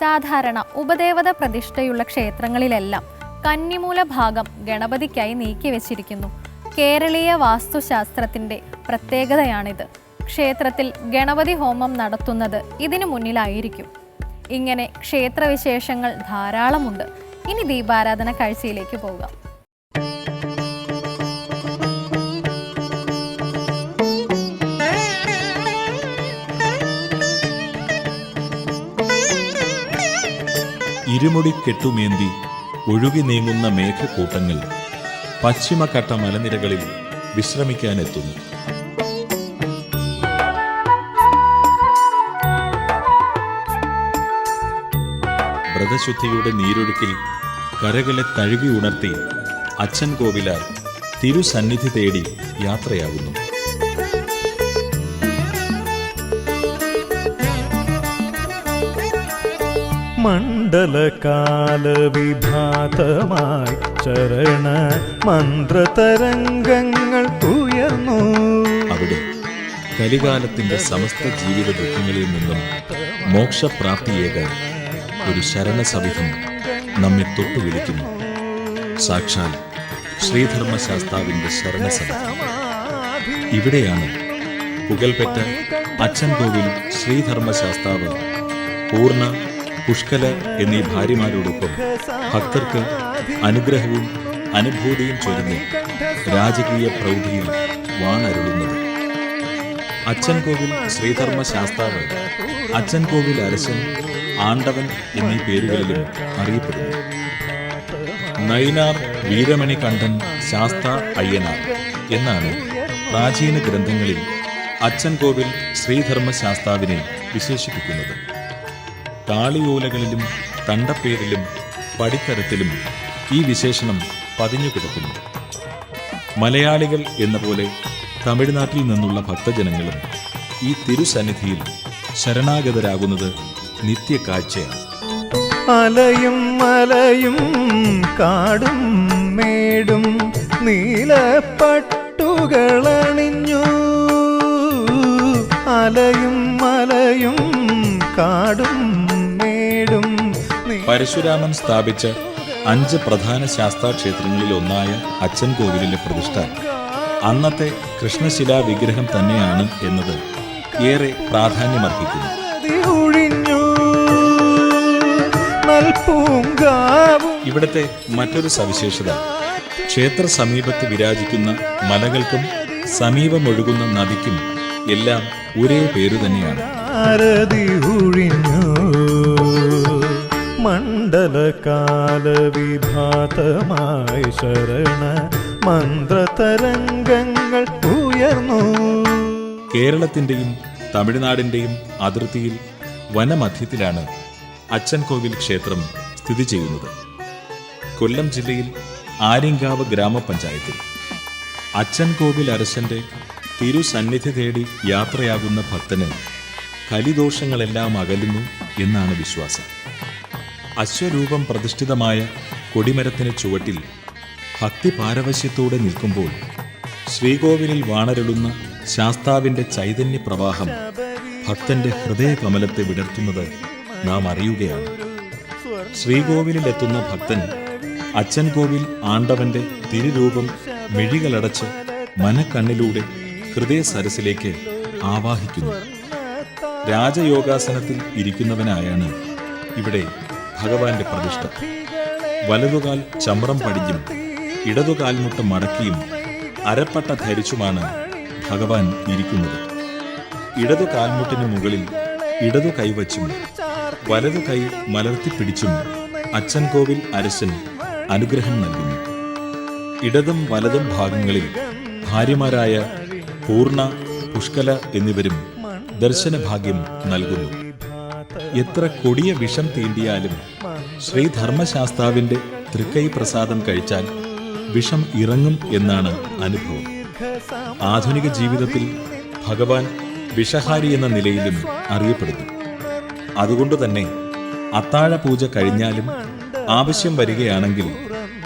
സാധാരണ ഉപദേവത പ്രതിഷ്ഠയുള്ള ക്ഷേത്രങ്ങളിലെല്ലാം കന്നിമൂല ഭാഗം ഗണപതിക്കായി നീക്കിവെച്ചിരിക്കുന്നു കേരളീയ വാസ്തുശാസ്ത്രത്തിന്റെ പ്രത്യേകതയാണിത്. ക്ഷേത്രത്തിൽ ഗണപതി ഹോമം നടത്തുന്നത് ഇതിനു മുന്നിലായിരിക്കും. ഇങ്ങനെ ക്ഷേത്രവിശേഷങ്ങൾ ധാരാളമുണ്ട്. ഇനി ദീപാരാധന കാഴ്ചയിലേക്ക് പോകാം. ഇരുമുടി കെട്ടുമേന്തി ഒഴുകി നീങ്ങുന്ന മേഘക്കൂട്ടങ്ങൾ പശ്ചിമഘട്ട മലനിരകളിൽ വിശ്രമിക്കാനെത്തുന്നു. വ്രതശുദ്ധിയുടെ നീരൊഴുക്കിൽ കരകളെ തഴുകി ഉണർത്തി അച്ഛൻ കോവിലാർ തിരുസന്നിധി തേടി യാത്രയാകുന്നു മണ്ഡലകാലവിഭാതമായി ചരണ മന്ത്രതരംഗങ്ങൾ ഉയർന്നു. അവിടെ കലികാലത്തിന്റെ സമസ്ത ജീവിത ദുഃഖങ്ങളിൽ നിന്നും മോക്ഷപ്രാപ്തിയേകാൻ ഒരു ശരണസവിധം നമ്മെ തൊട്ടു വിളിക്കുന്നു. സാക്ഷാൽ ശ്രീധർമ്മശാസ്താവിന്റെ ശരണസവിധം. ഇവിടെയാണ് പുകൽപെറ്റ അച്ഛൻ കോവിൽ ശ്രീധർമ്മശാസ്താവ് പൂർണ പുഷ്കല എന്നീ ഭാര്യമാരോടൊപ്പം ഭക്തർക്ക് അനുഗ്രഹവും അനുഭൂതിയും ചൊരുന്ന് രാജകീയ പ്രൗഢിയിൽ വാണരുളുന്നത്. അച്ഛൻകോവിൽ ശ്രീധർമ്മ ശാസ്താവ് അച്ഛൻ കോവിൽ അരശൻ ആണ്ടവൻ എന്നീ പേരുകളിലും അറിയപ്പെടുന്നു. നൈനാർ വീരമണി കണ്ഠൻ ശാസ്ത അയ്യനാർ എന്നാണ് പ്രാചീന ഗ്രന്ഥങ്ങളിൽ അച്ഛൻകോവിൽ ശ്രീധർമ്മ ശാസ്താവിനെ വിശേഷിപ്പിക്കുന്നത്. താളിയോലകളിലും തണ്ടപ്പേരിലും പടിത്തരത്തിലും ഈ വിശേഷണം പതിഞ്ഞു കിടക്കുന്നു. മലയാളികൾ എന്ന പോലെ തമിഴ്നാട്ടിൽ നിന്നുള്ള ഭക്തജനങ്ങളും ഈ തിരുസന്നിധിയിൽ ശരണാഗതരാകുന്നത് നിത്യകാഴ്ചയാണ്. അലയും മലയും കാടും മേടും നീലപ്പട്ടുകളണിഞ്ഞു. അലയും മലയും കാടും പരശുരാമൻ സ്ഥാപിച്ച അഞ്ച് പ്രധാന ശാസ്താക്ഷേത്രങ്ങളിൽ ഒന്നായ അച്ഛൻ കോവിലിലെ പ്രതിഷ്ഠ. അന്നത്തെ കൃഷ്ണശിലാ വിഗ്രഹം തന്നെയാണ് എന്നത് ഏറെ പ്രാധാന്യമർഹിക്കുന്നു. ഇവിടത്തെ മറ്റൊരു സവിശേഷത ക്ഷേത്ര സമീപത്ത് വിരാജിക്കുന്ന മലകൾക്കും സമീപമൊഴുകുന്ന നദിക്കും എല്ലാം ഒരേ പേരു തന്നെയാണ്. മണ്ഡലകാലവിഭാതമായി ശരണ മന്ത്രതരംഗങ്ങൾ ഉയർന്നു. കേരളത്തിന്റെയും തമിഴ്നാടിന്റെയും അതിർത്തിയിൽ വനമധ്യത്തിലാണ് അച്ചൻകോവിൽ ക്ഷേത്രം സ്ഥിതി ചെയ്യുന്നത്. കൊല്ലം ജില്ലയിൽ ആര്യങ്കാവ് ഗ്രാമപഞ്ചായത്തിൽ. അച്ചൻകോവിൽ അരശന്റെ തിരുസന്നിധി തേടി യാത്രയാകുന്ന ഭക്തന് കലിദോഷങ്ങളെല്ലാം അകലുന്നു എന്നാണ് വിശ്വാസം. അശ്വരൂപം പ്രതിഷ്ഠിതമായ കൊടിമരത്തിന് ചുവട്ടിൽ ഭക്തി പാരവശ്യത്തോടെ നിൽക്കുമ്പോൾ ശ്രീകോവിലിൽ വാണരുളുന്ന ശാസ്താവിന്റെ ചൈതന്യ പ്രവാഹം ഭക്തന്റെ ഹൃദയകമലത്തെ വിടർത്തുന്നത് നാം അറിയുകയാണ്. ശ്രീകോവിലെത്തുന്ന ഭക്തൻ അച്ഛൻ കോവിൽ ആണ്ടവന്റെ തിരുരൂപം മിഴികളടച്ച് മനക്കണ്ണിലൂടെ ഹൃദയ സരസിലേക്ക് ആവാഹിക്കുന്നു. രാജയോഗാസനത്തിൽ ഇരിക്കുന്നവനായാണ് ഇവിടെ ഭഗവാന്റെ പ്രതിഷ്ഠ. വലതുകാൽ ചമ്രം പടിഞ്ഞും ഇടതുകാൽമുട്ട് മടക്കിയും അരപ്പട്ട ധരിച്ചുമാണ് ഭഗവാൻ ഇരിക്കുന്നത്. ഇടതു കാൽമുട്ടിന് മുകളിൽ ഇടതു കൈവച്ചും വലതു കൈ മലർത്തിപ്പിടിച്ചും അച്ഛൻ കോവിൽ അരശൻ അനുഗ്രഹം നൽകുന്നു. ഇടതും വലതും ഭാഗങ്ങളിൽ ഭാര്യമാരായ പൂർണ പുഷ്കല എന്നിവരും ദർശനഭാഗ്യം നൽകുന്നു. എത്ര കൊടിയ വിഷം തീണ്ടിയാലും ശ്രീധർമ്മശാസ്താവിന്റെ തൃക്കൈ പ്രസാദം കഴിച്ചാൽ വിഷം ഇറങ്ങും എന്നാണ് അനുഭവം. ആധുനിക ജീവിതത്തിൽ ഭഗവാൻ വിഷഹാരി എന്ന നിലയിലും അറിയപ്പെടുന്നു. അതുകൊണ്ട് തന്നെ അത്താഴ പൂജ കഴിഞ്ഞാലും ആവശ്യം വരികയാണെങ്കിൽ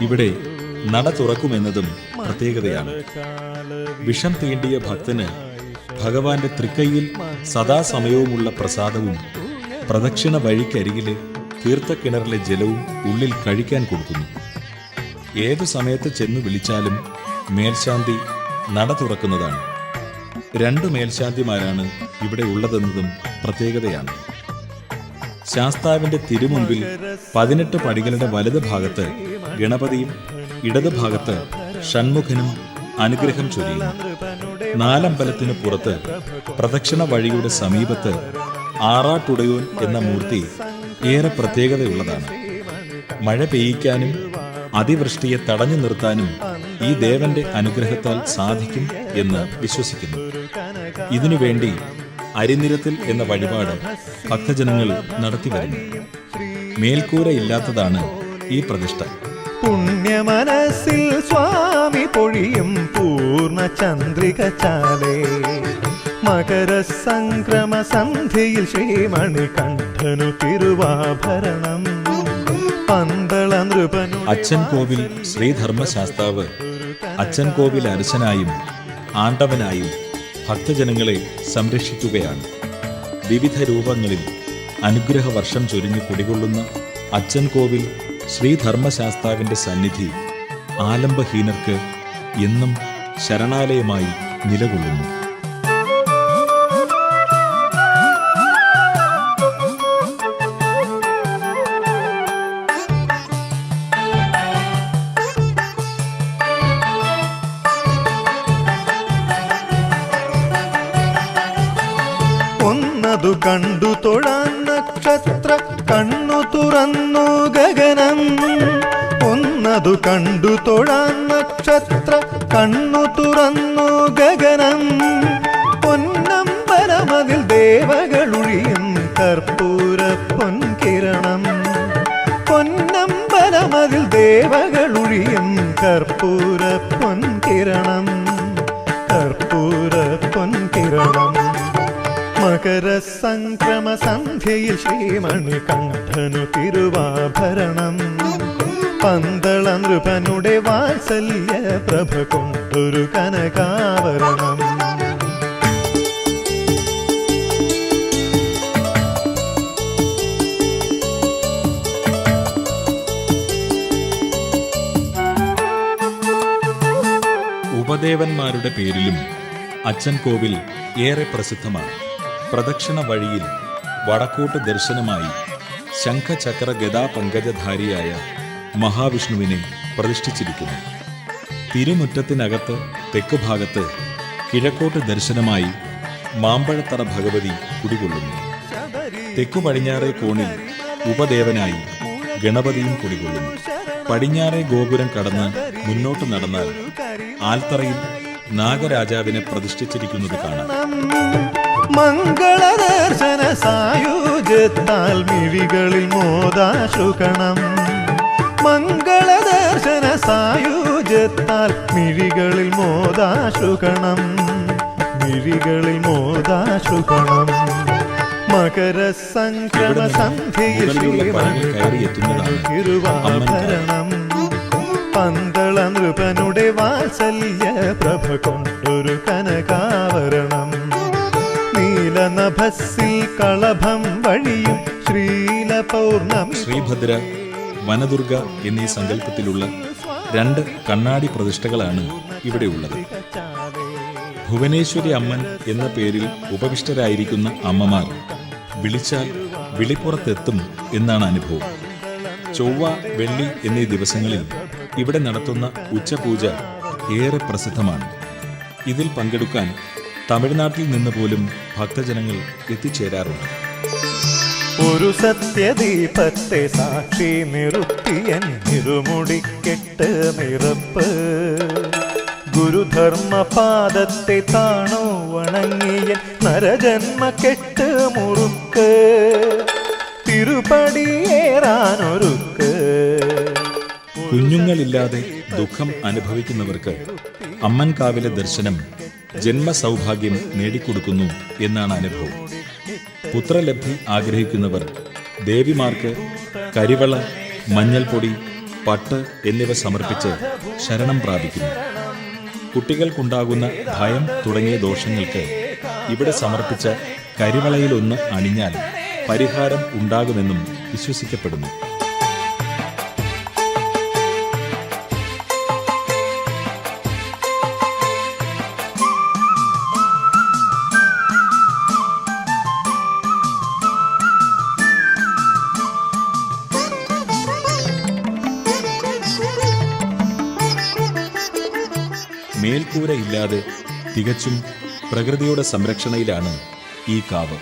ഇവിടെ നട തുറക്കുമെന്നതും പ്രത്യേകതയാണ്. വിഷം തീണ്ടിയ ഭക്തന് ഭഗവാന്റെ തൃക്കൈയിൽ സദാസമയവുമുള്ള പ്രസാദവും പ്രദക്ഷിണ വഴിക്കരികിലെ തീർത്ത കിണറിലെ ജലവും ഉള്ളിൽ കഴിക്കാൻ കൊടുക്കുന്നു. ഏതു സമയത്ത് ചെന്ന് വിളിച്ചാലും മേൽശാന്തി നട തുറക്കുന്നതാണ്. രണ്ട് മേൽശാന്തിമാരാണ് ഇവിടെ ഉള്ളതെന്നതും പ്രത്യേകതയാണ്. ശാസ്താവിന്റെ തിരുമുൻപിൽ പതിനെട്ട് പടികളുടെ വലത് ഭാഗത്ത് ഗണപതിയും ഇടത് ഭാഗത്ത് ഷൺമുഖനും അനുഗ്രഹം ചൊരിയുന്നു. നാലമ്പലത്തിനു പുറത്ത് പ്രദക്ഷിണ വഴിയുടെ സമീപത്ത് ആറാട്ടുടയോൻ എന്ന മൂർത്തി ഏറെ പ്രത്യേകതയുള്ളതാണ്. മഴ പെയ്യിക്കാനും അതിവൃഷ്ടിയെ തടഞ്ഞു നിർത്താനും ഈ ദേവന്റെ അനുഗ്രഹത്താൽ സാധിക്കും എന്ന് വിശ്വസിക്കുന്നു. ഇതിനുവേണ്ടി അരിനിരത്തിൽ എന്ന വഴിപാട് ഭക്തജനങ്ങൾ നടത്തിവരുന്നു മേൽക്കൂരയില്ലാത്തതാണ് ഈ പ്രതിഷ്ഠ. പുണ്യമനസ്സിൽ സ്വാമി പൊഴിയും പൂർണ ചന്ദ്രിക ചാലേ മകര സംക്രമ സന്ധിയിൽ ശ്രീമണി കണ്ഠനു തിരുവാഭരണം. പന്തള നൃപനു അച്ഛൻ കോവിൽ ശ്രീധർമ്മശാസ്താവ്. അച്ഛൻ കോവിൽ അരശനായും ആണ്ടവനായും ഭക്തജനങ്ങളെ സംരക്ഷിക്കുകയാണ്. വിവിധ രൂപങ്ങളിൽ അനുഗ്രഹ വർഷം ചൊരിഞ്ഞു കുടികൊള്ളുന്ന അച്ഛൻ കോവിൽ ശ്രീധർമ്മശാസ്താവിന്റെ സന്നിധി ആലംബഹീനർക്ക് എന്നും ശരണാലയമായി നിലകൊള്ളുന്നു. ഒന്നതു കണ്ടു തൊഴാൻ നക്ഷത്ര കണ്ണു തുറന്നു ഗഗനം. ഒന്നതു കണ്ടു തൊഴാൻ നക്ഷത്ര കണ്ണു തുറന്നു ഗഗനം. പൊന്നമ്പലമതിൽ ദേവകളുഴിയും കർപ്പൂര പൊൻകിരണം. പൊന്നമ്പലമതിൽ ദേവകളുഴിയും കർപ്പൂര മകര സംക്രമ സന്ധ്യയിൽ ശ്രീമണി കണ്ഠനു തിരുവാഭരണം. പന്തള നൃപനുടെ വാത്സല്യ പ്രഭ കൊണ്ടൊരു കനകാവരണം. ഉപദേവന്മാരുടെ പേരിലും അച്ഛൻ കോവിൽ ഏറെ പ്രസിദ്ധമാണ്. പ്രദക്ഷിണ വഴിയിൽ വടക്കോട്ട് ദർശനമായി ശംഖചക്ര ഗദാ പങ്കജധാരിയായ മഹാവിഷ്ണുവിനെ പ്രതിഷ്ഠിച്ചിരിക്കുന്നു. തിരുമുറ്റത്തിനകത്ത് തെക്കുഭാഗത്ത് കിഴക്കോട്ട് ദർശനമായി മാമ്പഴത്തറ ഭഗവതി കുടികൊള്ളുന്നു. തെക്കു പടിഞ്ഞാറേ കോണിൽ ഉപദേവനായി ഗണപതിയും കുടികൊള്ളുന്നു. പടിഞ്ഞാറേ ഗോപുരം കടന്ന് മുന്നോട്ട് നടന്നാൽ ആൽത്തറയിൽ നാഗരാജാവിനെ പ്രതിഷ്ഠിച്ചിരിക്കുന്നത് കാണാം. മംഗളദർശന സായുജത്താൽ മിഴികളിൽ മോദാശുകണം മംഗളദർശന സായുജത്താൽ മിഴികളിൽ മോദാശുകണം മിഴികളിൽ മോദാശുകണം മകര സംക്രമ ഇവിടെ നിന്ന് സന്ധ്യയിൽ തിരുവാഭരണം. പന്തള നൃപനുടെ വാത്സല്യ പ്രഭ കൊണ്ടൊരു കനകാവരണം. നീലനഭസ്സിൽ കളഭം വഴിയും ശ്രീല പൗർണമി ശ്രീഭദ്ര വനദുർഗ എന്നീ സങ്കല്പത്തിലുള്ള രണ്ട് കണ്ണാടി പ്രതിഷ്ഠകളാണ് ഇവിടെ ഉള്ളത്. ഭുവനേശ്വരി അമ്മൻ എന്ന പേരിൽ ഉപവിഷ്ടരായിരിക്കുന്ന അമ്മമാർ വിളിച്ചാൽ വിളിപ്പുറത്തെത്തും എന്നാണ് അനുഭവം. ചൊവ്വ വെള്ളി എന്നീ ദിവസങ്ങളിൽ ഇവിടെ നടത്തുന്ന ഉച്ചപൂജ ഏറെ പ്രസിദ്ധമാണ്. ഇതിൽ പങ്കെടുക്കാൻ തമിഴ്നാട്ടിൽ നിന്ന് പോലും ഭക്തജനങ്ങൾ എത്തിച്ചേരാറുണ്ട്. ഒരു സത്യദീപത്തെ സാക്ഷി നിറുത്തിയൻ ഇരുമുടിക്കെട്ട് നിറപ്പ്. ഗുരുധർമ്മ പാദത്തെ താണോ വണങ്ങിയൻ നരജന്മ കെട്ട് മുറുക്ക്. തിരുപടിയേറാനൊരുക്ക് കുഞ്ഞുങ്ങളില്ലാതെ ദുഃഖം അനുഭവിക്കുന്നവർക്ക് അമ്മൻകാവിലെ ദർശനം ജന്മസൗഭാഗ്യം നേടിക്കൊടുക്കുന്നു എന്നാണ് അനുഭവം. പുത്രലബ്ധി ആഗ്രഹിക്കുന്നവർ ദേവിമാർക്ക് കരിവള മഞ്ഞൾപ്പൊടി പട്ട് എന്നിവ സമർപ്പിച്ച് ശരണം പ്രാപിക്കുന്നു. കുട്ടികൾക്കുണ്ടാകുന്ന ഭയം തുടങ്ങിയ ദോഷങ്ങൾക്ക് ഇവിടെ സമർപ്പിച്ച കരിവളയിലൊന്ന് അണിഞ്ഞാൽ പരിഹാരം ഉണ്ടാകുമെന്നും വിശ്വസിക്കപ്പെടുന്നു. മേൽക്കൂര ഇല്ലാതെ തികച്ചും പ്രകൃതിയുടെ സംരക്ഷണയിലാണ് ഈ കാവ്.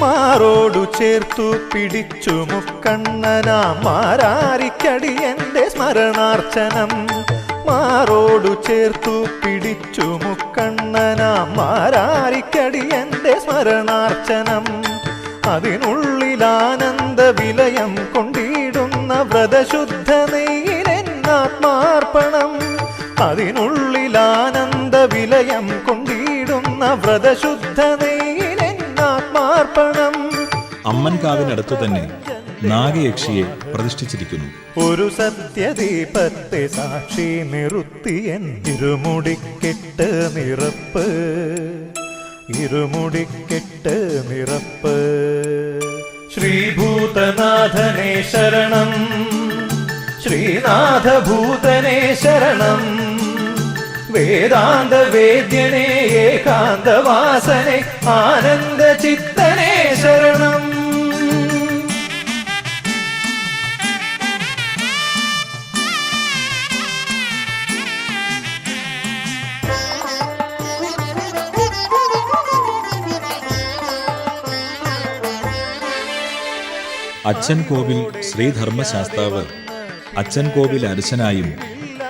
മാറോടു ചേർത്തു പിടിച്ചു മുക്കണ്ണനാ മാരാരിക്കടി എന്റെ സ്മരണാർച്ചനം. മാറോടു ചേർത്തു പിടിച്ചു മുക്കണ്ണനാ മാരാരിക്കടി എന്റെ സ്മരണാർച്ചനം. അതിനുള്ളിലാനന്ദ വിലയം കൊണ്ടിടുന്ന വ്രതശുദ്ധ അതിനുള്ളിലാനന്ദ വിലയം കൊണ്ടിടുന്ന വ്രതശുദ്ധ നെയ്യിലെന്നാത്മാർപ്പണം അമ്മൻകാവിനടുത്തു തന്നെ നാഗയക്ഷിയെ പ്രതിഷ്ഠിച്ചിരിക്കുന്നു. ഒരു സത്യദീപത്തെ സാക്ഷി നിറുത്തിയൻ ഇരുമുടിക്കെട്ട് നിറപ്പ്. ഇരുമുടിക്കെട്ട് നിറപ്പ്. ശ്രീഭൂതനാഥനെ ശരണം. ശ്രീനാഥഭൂതനെ ശരണം. വേദാന്ത വേദ്യനെ ഏകാന്തവാസനെ ആനന്ദ ചിത്തനെ ശരണം. അച്ഛൻ കോവിൽ ശ്രീധർമ്മശാസ്താവ് അച്ഛൻ കോവിൽ അർച്ചനായും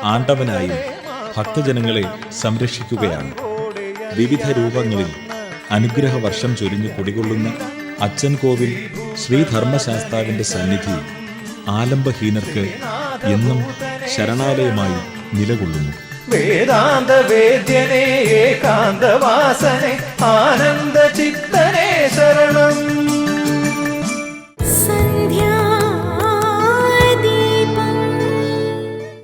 ആണ്ടവനായും ഭക്തജനങ്ങളെ സംരക്ഷിക്കുകയാണ്. വിവിധ രൂപങ്ങളിൽ അനുഗ്രഹ വർഷം ചൊരിഞ്ഞു കുടികൊള്ളുന്ന അച്ഛൻ കോവിൽ ശ്രീധർമ്മശാസ്താവിന്റെ സന്നിധി ആലംബഹീനർക്ക് എന്നും ശരണാലയമായി നിലകൊള്ളുന്നു. വേദാന്ത വേദ്യനെ ഏകാന്തവാസനെ ആനന്ദ ചിത്ത